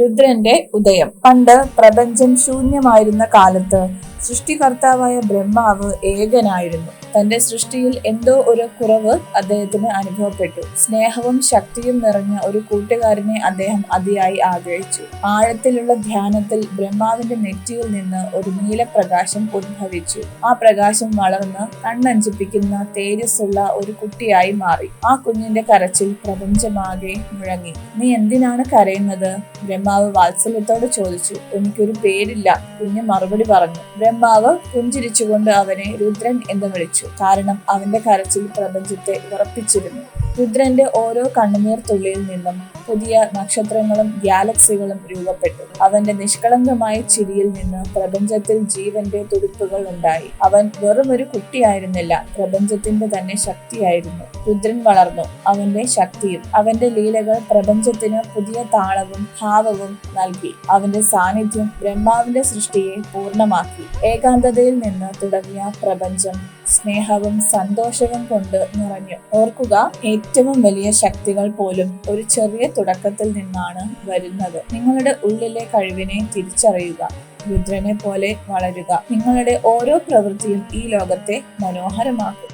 രുദ്രന്റെ ഉദയം. പണ്ട് പ്രപഞ്ചം ശൂന്യമായിരുന്ന കാലത്ത് സൃഷ്ടികർത്താവായ ബ്രഹ്മാവ് ഏകനായിരുന്നു. തന്റെ സൃഷ്ടിയിൽ എന്തോ ഒരു കുറവ് അദ്ദേഹത്തിന് അനുഭവപ്പെട്ടു. സ്നേഹവും ശക്തിയും നിറഞ്ഞ ഒരു കൂട്ടുകാരനെ അദ്ദേഹം അതിയായി ആഗ്രഹിച്ചു. ആഴത്തിലുള്ള ധ്യാനത്തിൽ ബ്രഹ്മാവിന്റെ നെറ്റിയിൽ നിന്ന് ഒരു നീലപ്രകാശം ഉത്ഭവിച്ചു. ആ പ്രകാശം വളർന്ന് കണ്ണഞ്ചിപ്പിക്കുന്ന തേജസ്സുള്ള ഒരു കുട്ടിയായി മാറി. ആ കുഞ്ഞിന്റെ കരച്ചിൽ പ്രപഞ്ചമാകെ മുഴങ്ങി. നീ എന്തിനാണ് കരയുന്നത്? ബ്രഹ്മാവ് വാത്സല്യത്തോട് ചോദിച്ചു. എനിക്കൊരു പേരില്ല കുഞ്ഞ് മറുപടി പറഞ്ഞു. ബ്രഹ്മാവ് പുഞ്ചിരിച്ചുകൊണ്ട് അവനെ രുദ്രൻ എന്ന് വിളിച്ചു. കാരണം അവന്റെ കരച്ചിൽ പ്രപഞ്ചത്തെ ഉറപ്പിച്ചിരുന്നു രുദ്രന്റെ ഓരോ കണ്ണുനീർ തുള്ളിയിൽ നിന്നും പുതിയ നക്ഷത്രങ്ങളും ഗാലക്സികളും രൂപപ്പെട്ടു. അവന്റെ നിഷ്കളങ്കമായ ചിരിയിൽ നിന്ന് പ്രപഞ്ചത്തിൽ ജീവന്റെ തുടിപ്പുകൾ ഉണ്ടായി. അവൻ വെറും ഒരു കുട്ടിയായിരുന്നില്ല പ്രപഞ്ചത്തിന്റെ തന്നെ ശക്തിയായിരുന്നു. രുദ്രൻ വളർന്നു അവന്റെ ശക്തിയും അവന്റെ ലീലകൾ പ്രപഞ്ചത്തിന് പുതിയ താളവും ഭാവവും നൽകി. അവന്റെ സാന്നിധ്യം ബ്രഹ്മാവിന്റെ സൃഷ്ടിയെ പൂർണമാക്കി. ഏകാന്തതയിൽ നിന്ന് തുടങ്ങിയ പ്രപഞ്ചം സ്നേഹവും സന്തോഷവും കൊണ്ട് നിറഞ്ഞു. ഓർക്കുക ഏറ്റവും വലിയ ശക്തികൾ പോലും ഒരു ചെറിയ തുടക്കത്തിൽ നിന്നാണ് വരുന്നത്. നിങ്ങളുടെ ഉള്ളിലെ കഴിവിനെ തിരിച്ചറിയുക രുദ്രനെ പോലെ വളരുക. നിങ്ങളുടെ ഓരോ പ്രവൃത്തിയും ഈ ലോകത്തെ മനോഹരമാക്കും.